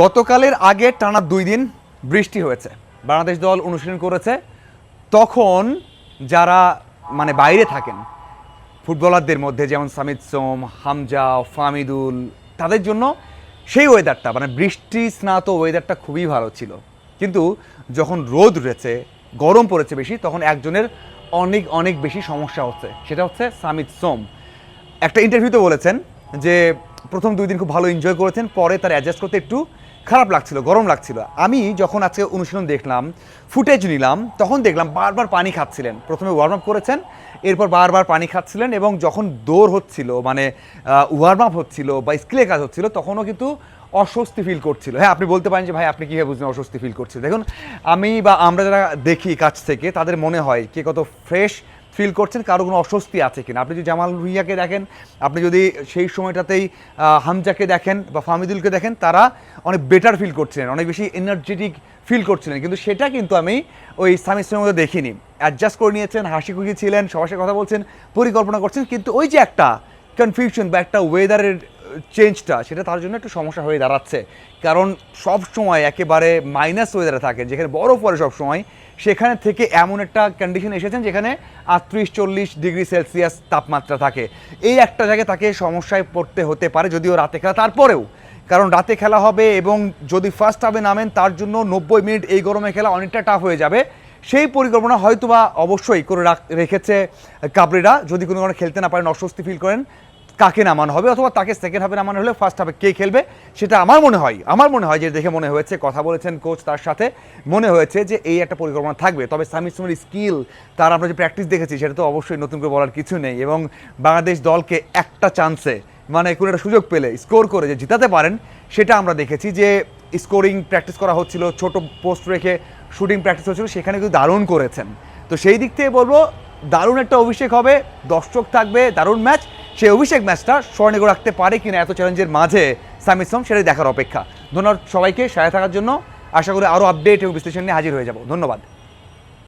গতকালের আগে টানা দুই দিন বৃষ্টি হয়েছে। বাংলাদেশ দল অনুশীলন করেছে। তখন যারা মানে বাইরে থাকেন, ফুটবলারদের মধ্যে যেমন সামিদ সোম, হামজা, ফামিদুল, তাদের জন্য সেই ওয়েদারটা মানে বৃষ্টি স্নাত ওয়েদারটা খুবই ভালো ছিল। কিন্তু যখন রোদ উঠেছে, গরম পড়েছে বেশি, তখন একজনের অনেক অনেক বেশি সমস্যা হচ্ছে। সেটা হচ্ছে সামিদ সোম। একটা ইন্টারভিউতে বলেছেন যে, প্রথম দুই দিন খুব ভালো এনজয় করেছেন, পরে তার অ্যাডজাস্ট করতে একটু খারাপ লাগছিল, গরম লাগছিল। আমি যখন আজকে অনুশীলন দেখলাম, ফুটেজ নিলাম, তখন দেখলাম বারবার পানি খাচ্ছিলেন। প্রথমে ওয়ার্ম আপ করেছেন, এরপর বারবার পানি খাচ্ছিলেন এবং যখন দৌড় হচ্ছিল মানে ওয়ার্ম আপ হচ্ছিল বা স্কিলে কাজ হচ্ছিল, তখনও কিন্তু অস্বস্তি ফিল করছিল। হ্যাঁ আপনি বলতে পারেন যে, ভাই, আপনি কীভাবে বুঝলেন অস্বস্তি ফিল করছিল দেখুন, আমি বা আমরা যারা দেখি কাছ থেকে, তাদের মনে হয় কে কত ফ্রেশ ফিল করছেন কারও কোনো অস্বস্তি আছে কিনা? আপনি যদি জামাল রুইয়াকে দেখেন, আপনি যদি সেই সময়টাতেই হামজাকে দেখেন বা ফামিদুলকে দেখেন, তারা অনেক বেটার ফিল করছিলেন, অনেক বেশি এনার্জেটিক ফিল করছিলেন। কিন্তু সেটা কিন্তু আমি ওই সামিসের মধ্যে দেখিনি। অ্যাডজাস্ট করে নিয়েছেন, হাসি খুশি ছিলেন, সবার সাথে কথা বলছেন, পরিকল্পনা করছেন, কিন্তু ওই যে একটা কনফিউশন বা একটা ওয়েদারের চেঞ্জটা সেটা তার জন্য একটু সমস্যা হয়ে দাঁড়াচ্ছে। কারণ সব সময় একেবারে মাইনাস ওয়েদারে থাকে, যেখানে বরফ পড়ে সব সময় সেখানে থেকে এমন একটা কন্ডিশন এসেছেন যেখানে আটত্রিশ, চল্লিশ ডিগ্রি সেলসিয়াস তাপমাত্রা থাকে। এই একটা জায়গায় তাকে সমস্যায় পড়তে হতে পারে, যদিও রাতে খেলা তারপরেও। কারণ রাতে খেলা হবে এবং যদি ফার্স্ট হাফে নামেন, তার জন্য নব্বই মিনিট এই গরমে খেলা অনেকটা টাফ হয়ে যাবে। সেই পরিকল্পনা হয়তোবা অবশ্যই করে রাখ- রেখেছে কাবরেরা। যদি কোনো কারণে খেলতে না পারেন, অস্বস্তি ফিল করেন কাকে নামানো হবে অথবা তাকে সেকেন্ড হাফে নামানো হলে ফার্স্ট হাফে কে খেলবে, সেটা আমার মনে হয়, আমার মনে হয় যে দেখে মনে হয়েছে, কথা বলেছেন কোচ তার সাথে, মনে হয়েছে যে এই একটা পরিকল্পনা থাকবে। তবে সামি সুমের স্কিল তার আমরা যে প্র্যাকটিস দেখেছি, সেটা তো অবশ্যই নতুন করে বলার কিছু নেই এবং বাংলাদেশ দলকে একটা চান্সে মানে কোনো একটা সুযোগ পেলে স্কোর করে যে জিতাতে পারেন, সেটা আমরা দেখেছি যে স্কোরিং প্র্যাকটিস করা হচ্ছিল, ছোট পোস্ট রেখে শুটিং প্র্যাকটিস হচ্ছিল, সেখানে কিন্তু দারুণ করেছেন। তো সেই দিক থেকে বলব, দারুণ একটা অভিষেক হবে, দর্শক থাকবে, দারুণ ম্যাচ সেই অভিষেক ম্যাচটা স্বর্ণেগ রাখতে পারে কিনা এত চ্যালেঞ্জের মাঝে সামিসম সেটাই দেখার অপেক্ষা। ধন্যবাদ সবাইকে, সাথে থাকার জন্য। আশা করি আরও আপডেট এবং বিশ্লেষণ নিয়ে হাজির হয়ে যাব। ধন্যবাদ।